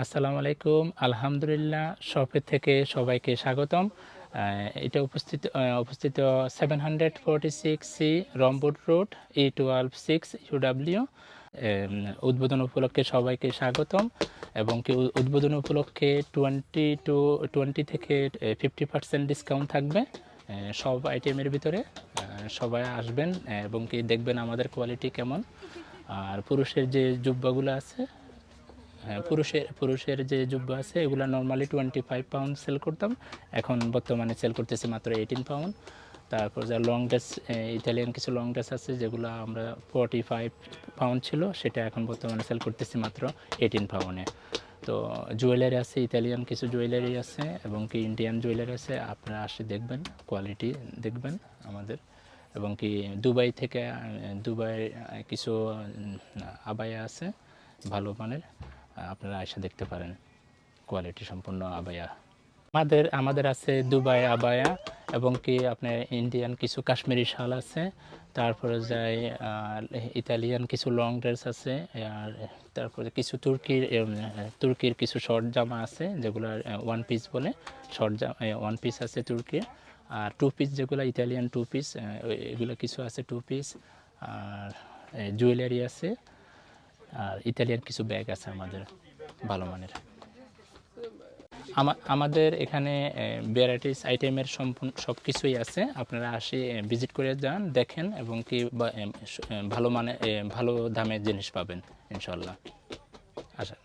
আসসালামু আলাইকুম। আলহামদুলিল্লাহ শপের থেকে সবাইকে স্বাগতম। এটা উপস্থিত উপস্থিত seven hundred forty six C Romford road E twelve six UW উদ্বোধন উপলক্ষে সবাইকে স্বাগতম এবং কি উদ্বোধন উপলক্ষে টোয়েন্টি টু টোয়েন্টি থেকে ফিফটি পার্সেন্ট ডিসকাউন্ট থাকবে। সব আইটেমের ভিতরে সবাই আসবেন এবং কি দেখবেন আমাদের কোয়ালিটি কেমন। আর পুরুষের যে জুব্বাগুলো আছে হ্যাঁ পুরুষের পুরুষের যে জুব্বা আছে, এগুলো normally twenty five pound sale করতাম। এখন বর্তমানে সেল করতেছি মাত্র এইটিন পাউন্ড তারপর যা লং ড্রেস ইতালিয়ান কিছু লং ড্রেস আছে, যেগুলো আমরা ফর্টি ফাইভ পাউন্ড ছিল, সেটা এখন বর্তমানে সেল করতেছি মাত্র এইটিন পাউন্ডে তো জুয়েলারি আছে ইতালিয়ান কিছু জুয়েলারি আছে, এবং কি ইন্ডিয়ান জুয়েলারি আছে, আপনারা আসে দেখবেন কোয়ালিটি দেখবেন আমাদের। এবং কি দুবাই থেকে দুবাই কিছু আবায়া আছে, ভালো মানের। আপনারা এসে দেখতে পারেন কোয়ালিটি সম্পূর্ণ আবায়া। আমাদের আমাদের আছে দুবাই আবায়া এবং কি আপনার ইন্ডিয়ান কিছু কাশ্মীরি শাল আছে, তারপরে যাই ইতালিয়ান কিছু লং ড্রেস আছে, আর তারপরে কিছু তুর্কির তুর্কির কিছু শর্ট জামা আছে, যেগুলো ওয়ান পিস বলে শর্ট জামা ওয়ান পিস আছে তুর্কির আর টু পিস যেগুলো ইতালিয়ান টু পিস এগুলো কিছু আছে টু পিস আর জুয়েলারি আছে আর ইতালিয়ান কিছু ব্যাগ আছে আমাদের ভালো মানের। আমাদের এখানে ভ্যারাইটিস আইটেমের সম্পূর্ণ সব কিছুই আছে। আপনারা আসি ভিজিট করে যান, দেখেন এবং কি ভালো মানে ভালো দামে জিনিস পাবেন ইনশাল্লাহ আচ্ছা।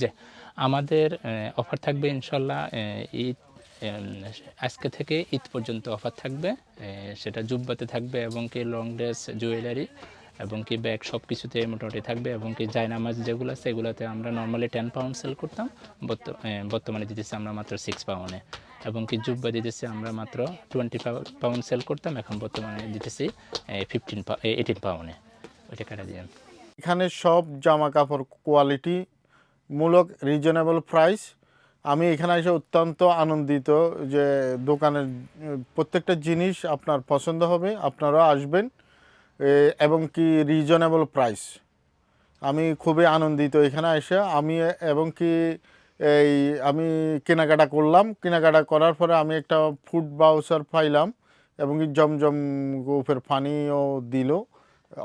যে, আমাদের অফার থাকবে ইনশাল্লাহ ঈদ আজকে থেকে ঈদ পর্যন্ত অফার থাকবে সেটা জুব্বাতে থাকবে এবং কি লং ড্রেস জুয়েলারি এবং কি ব্যাগ সব কিছুতে মোটামুটি থাকবে এবং কি জায়নামাজ যেগুলো আছে এগুলোতে আমরা নর্মালি টেন পাউন্ড সেল করতাম। বর্ত- বর্তমানে দিতেছি আমরা মাত্র সিক্স পাউন্ডে এবং কি জুব্বা দিতেছি আমরা মাত্র টোয়েন্টি পাউন্ড সেল করতাম, এখন বর্তমানে দিতেছি ফিফটিন এইটিন পাউন্ডে ওইটা কাটা দিয়ে এখানে সব জামা কাপড় কোয়ালিটি মূলক রিজনেবল প্রাইস আমি এখানে এসে অত্যন্ত আনন্দিত যে দোকানের প্রত্যেকটা জিনিস আপনার পছন্দ হবে আপনারা আসবেন। এবং কি রিজনেবল প্রাইস আমি খুবই আনন্দিত এখানে এসে। আমি এবং কি এই, আমি কেনাকাটা করলাম। কেনাকাটা করার পরে আমি একটা ফুড বাউচার পাইলাম এবং কি জমজম গ্রুপের পানিও দিল।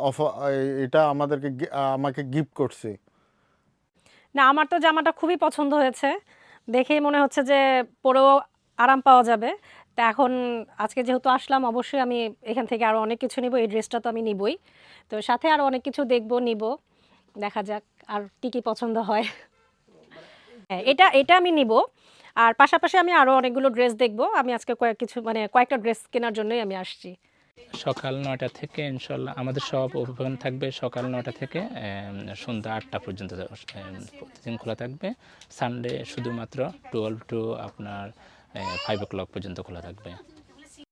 অফার এটা আমাদেরকে আমাকে গিফট করছে। না, আমার তো জামাটা খুবই পছন্দ হয়েছে। দেখেই মনে হচ্ছে যে পরেও আরাম পাওয়া যাবে। তা এখন আজকে যেহেতু আসলাম, অবশ্যই আমি এখান থেকে আরও অনেক কিছু নিব। এই ড্রেসটা তো আমি নিবই। তো সাথে আরও অনেক কিছু দেখব, নিব। দেখা যাক আর কি কি পছন্দ হয়। হ্যাঁ এটা এটা আমি নিব। আর পাশাপাশি আমি আরও অনেকগুলো ড্রেস দেখব। আমি আজকে কয়েক কিছু মানে কয়েকটা ড্রেস কেনার জন্যই আমি আসছি। সকাল নয়টা থেকে ইনশাল্লাহ আমাদের সব ওপেন থাকবে সকাল নয়টা থেকে সন্ধ্যা আটটা পর্যন্ত প্রতিদিন খোলা থাকবে। সানডে শুধুমাত্র টুয়েলভ টু আপনার ফাইভ ও ক্লক পর্যন্ত খোলা থাকবে।